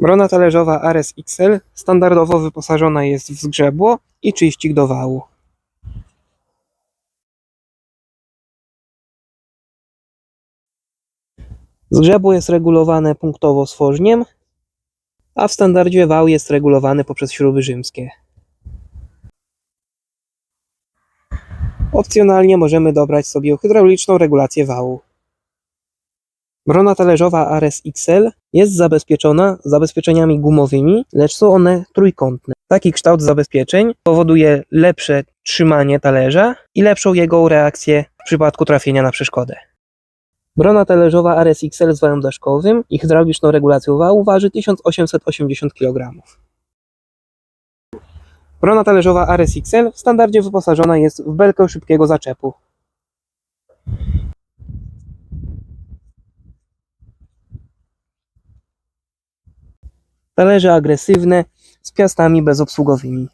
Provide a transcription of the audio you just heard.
Brona talerzowa Ares XL standardowo wyposażona jest w zgrzebło i czyścik do wału. Zgrzebło jest regulowane punktowo stworzniem, a w standardzie wał jest regulowany poprzez śruby rzymskie. Opcjonalnie możemy dobrać sobie hydrauliczną regulację wału. Brona talerzowa Ares XL jest zabezpieczona zabezpieczeniami gumowymi, lecz są one trójkątne. Taki kształt zabezpieczeń powoduje lepsze trzymanie talerza i lepszą jego reakcję w przypadku trafienia na przeszkodę. Brona talerzowa Ares XL z wałem daszkowym i hydrauliczną regulacją wału waży 1880 kg. Brona talerzowa Ares XL w standardzie wyposażona jest w belkę szybkiego zaczepu. Talerze agresywne z piastami bezobsługowymi.